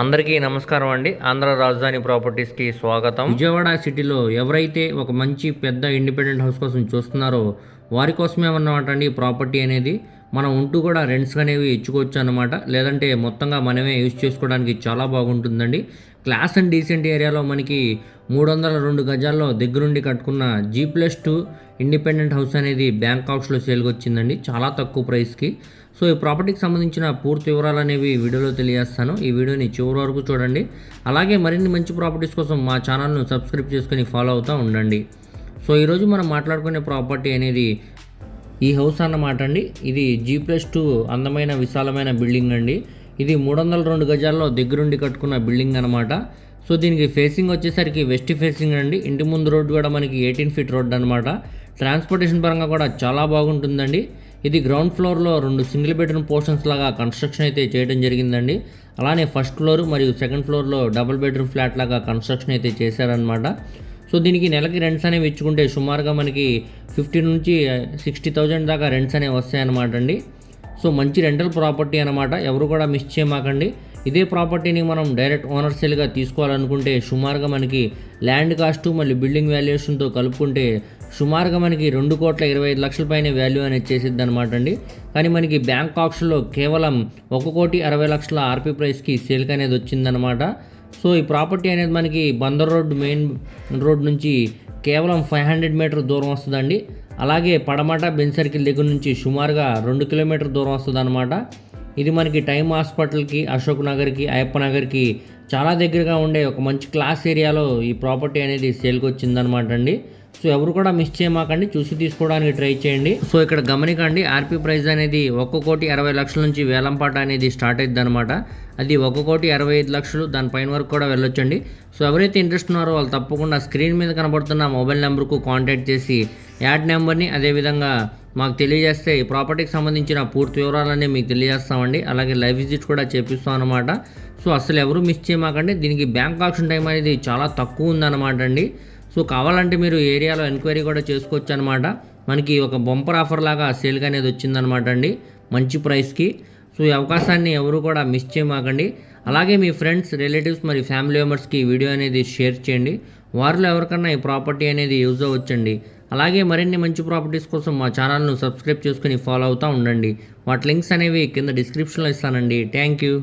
అందరికీ నమస్కారం అండి. ఆంధ్ర రాజధాని ప్రాపర్టీస్కి స్వాగతం. విజయవాడ సిటీలో ఎవరైతే ఒక మంచి పెద్ద ఇండిపెండెంట్ హౌస్ కోసం చూస్తున్నారో వారి కోసమే అన్నమాట అండి ప్రాపర్టీ అనేది. మనం ఉంటూ కూడా రెంట్స్ అనేవి ఇచ్చుకోవచ్చు అనమాట లేదంటే మొత్తంగా మనమే యూజ్ చేసుకోవడానికి చాలా బాగుంటుందండి. క్లాస్ అండ్ డీసెంట్ ఏరియాలో మనకి మూడు వందల రెండు గజాల్లో దగ్గరుండి కట్టుకున్న G plus two independent house అనేది బ్యాంకాక్స్లో సేల్కి వచ్చిందండి చాలా తక్కువ ప్రైస్కి సో ఈ ప్రాపర్టీకి సంబంధించిన పూర్తి వివరాలు అనేవి వీడియోలో తెలియజేస్తాను. ఈ వీడియోని చివరి వరకు చూడండి. అలాగే మరిన్ని మంచి ప్రాపర్టీస్ కోసం మా ఛానల్ను సబ్స్క్రైబ్ చేసుకొని ఫాలో అవుతూ ఉండండి. సో ఈరోజు మనం మాట్లాడుకునే ప్రాపర్టీ అనేది ఈ హౌస్ అన్నమాట అండి. ఇది జీ ప్లస్ టూ అందమైన విశాలమైన బిల్డింగ్ అండి. ఇది మూడు వందల రెండు గజాల్లో దగ్గరుండి కట్టుకున్న బిల్డింగ్ అనమాట సో దీనికి ఫేసింగ్ వచ్చేసరికి వెస్ట్ ఫేసింగ్ అండి. ఇంటి ముందు రోడ్డు కూడా మనకి ఎయిటీన్ ఫీట్ రోడ్ అనమాట ట్రాన్స్పోర్టేషన్ పరంగా కూడా చాలా బాగుంటుందండి. ఇది గ్రౌండ్ ఫ్లోర్లో రెండు సింగిల్ బెడ్రూమ్ పోర్షన్స్ లాగా కన్స్ట్రక్షన్ అయితే చేయడం జరిగిందండి. అలానే ఫస్ట్ ఫ్లోర్ మరియు సెకండ్ ఫ్లోర్లో డబుల్ బెడ్రూమ్ ఫ్లాట్ లాగా కన్స్ట్రక్షన్ అయితే చేశారనమాట సో దీనికి నెలకి రెంట్స్ అనేవి ఇచ్చుకుంటే సుమారుగా మనకి ఫిఫ్టీ నుంచి సిక్స్టీ థౌజండ్ దాకా రెంట్స్ అనేవి వస్తాయన్నమాట అండి. సో మంచి రెంటల్ ప్రాపర్టీ అనమాట ఎవరు కూడా మిస్ చేయమాకండి. ఇదే ప్రాపర్టీని మనం డైరెక్ట్ ఓనర్ సేల్గా తీసుకోవాలనుకుంటే సుమారుగా మనకి ల్యాండ్ కాస్ట్ మళ్ళీ బిల్డింగ్ వాల్యుయేషన్తో కలుపుకుంటే సుమారుగా మనకి రెండు కోట్ల ఇరవై ఐదు లక్షల పైన వాల్యూ అనేది చేసిద్ది అనమాట అండి. కానీ మనకి బ్యాంక్ ఆక్షన్లో కేవలం ఒక కోటి అరవై లక్షల ఆర్పీ ప్రైస్కి సేల్కి అనేది వచ్చిందనమాట సో ఈ ప్రాపర్టీ అనేది మనకి బందర్ రోడ్ మెయిన్ రోడ్ నుంచి కేవలం ఫైవ్ హండ్రెడ్ మీటర్ దూరం వస్తుందండి. అలాగే పడమట బెన్ సర్కిల్ దగ్గర నుంచి సుమారుగా రెండు కిలోమీటర్ దూరం వస్తుంది అనమాట ఇది మనకి టైమ్ హాస్పిటల్కి అశోక్ నగర్కి అయ్యప్ప నగర్కి చాలా దగ్గరగా ఉండే ఒక మంచి క్లాస్ ఏరియాలో ఈ ప్రాపర్టీ అనేది సేల్కి వచ్చిందనమాట అండి. సో ఎవరు కూడా మిస్ చేయమాకండి చూసి తీసుకోవడానికి ట్రై చేయండి. సో ఇక్కడ గమనికండి ఆర్పీ ప్రైస్ అనేది ఒక్క కోటి అరవై లక్షల నుంచి వేలంపాట అనేది స్టార్ట్ అయింది అనమాట అది ఒక కోటి అరవై ఐదు లక్షలు దానిపైన వరకు కూడా వెళ్ళొచ్చండి. సో ఎవరైతే ఇంట్రెస్ట్ ఉన్నారో వాళ్ళు తప్పకుండా స్క్రీన్ మీద కనబడుతున్న మొబైల్ నెంబర్కు కాంటాక్ట్ చేసి యాడ్ నెంబర్ని అదేవిధంగా మాకు తెలియజేస్తే ఈ ప్రాపర్టీకి సంబంధించిన పూర్తి వివరాలన్నీ మీకు తెలియజేస్తామండి. అలాగే లైవ్ విజిట్ కూడా చేపిస్తాం అనమాట సో అసలు ఎవరు మిస్ చేయమాకండి దీనికి బ్యాంక్ ఆప్షన్ టైం అనేది చాలా తక్కువ ఉందన్నమాట అండి. సో కావాలంటే మీరు ఏరియాలో ఎంక్వైరీ కూడా చేసుకోవచ్చు అనమాట మనకి ఒక బొంపర్ ఆఫర్ లాగా సేల్గా అనేది వచ్చిందనమాట అండి మంచి ప్రైస్కి. సో ఈ అవకాశాన్ని ఎవరు కూడా మిస్ చేయమాకండి. అలాగే మీ ఫ్రెండ్స్ రిలేటివ్స్ మరి ఫ్యామిలీ మెంబర్స్కి ఈ వీడియో అనేది షేర్ చేయండి. వారిలో ఎవరికన్నా ఈ ప్రాపర్టీ అనేది యూజ్ అవ్వచ్చండి. అలాగే మరిన్ని మంచి ప్రాపర్టీస్ కోసం మా ఛానల్ను సబ్స్క్రైబ్ చేసుకుని ఫాలో అవుతూ ఉండండి. వాటి లింక్స్ అనేవి కింద డిస్క్రిప్షన్లో ఇస్తానండి. Thank you.